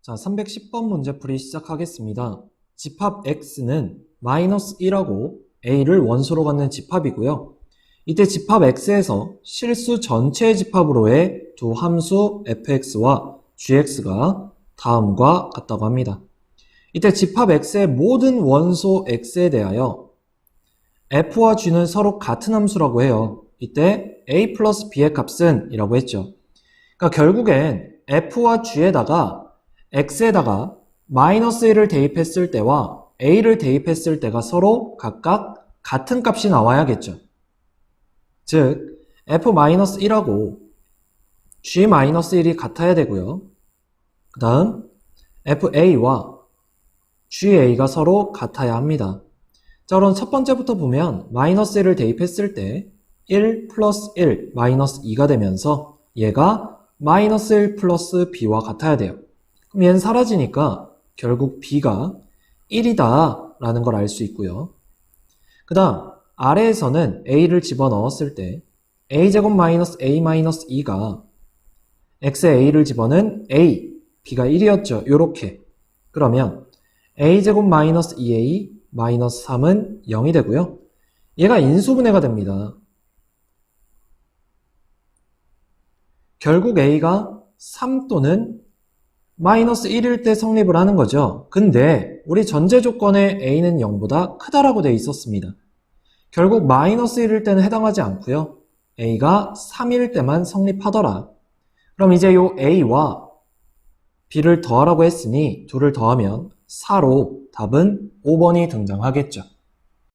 자, 310번 문제풀이 시작하겠습니다. 집합 x는 마이너스 1하고 a를 원소로 갖는 집합이고요. 이때 집합 x에서 실수 전체 집합으로의 두 함수 fx와 gx가 다음과 같다고 합니다. 이때 집합 x의 모든 원소 x에 대하여 f와 g는 서로 같은 함수라고 해요. 이때 a 플러스 b의 값은 이라고 했죠. 그러니까 결국엔 f와 g에다가 x에다가 마이너스 1을 대입했을 때와 a를 대입했을 때가 서로 각각 같은 값이 나와야겠죠. 즉 f-1하고 g-1이 같아야 되고요. 그 다음 fa와 ga가 서로 같아야 합니다. 자 그럼 첫 번째부터 보면 마이너스 1을 대입했을 때 1 플러스 1 마이너스 2가 되면서 얘가 마이너스 1 플러스 b와 같아야 돼요. 얘는 사라지니까 결국 b가 1이다 라는 걸 알 수 있고요. 그 다음 아래에서는 a를 집어넣었을 때 a제곱 마이너스 a 마이너스 2가 x에 a를 집어넣은 a, b가 1이었죠. 요렇게. 그러면 a제곱 마이너스 2a 마이너스 3은 0이 되고요. 얘가 인수분해가 됩니다. 결국 a가 3 또는 마이너스 1일 때 성립을 하는 거죠. 근데 우리 전제 조건에 a는 0보다 크다라고 되어 있었습니다. 결국 마이너스 1일 때는 해당하지 않고요. a가 3일 때만 성립하더라. 그럼 이제 요 a와 b를 더하라고 했으니 둘을 더하면 4로 답은 5번이 등장하겠죠.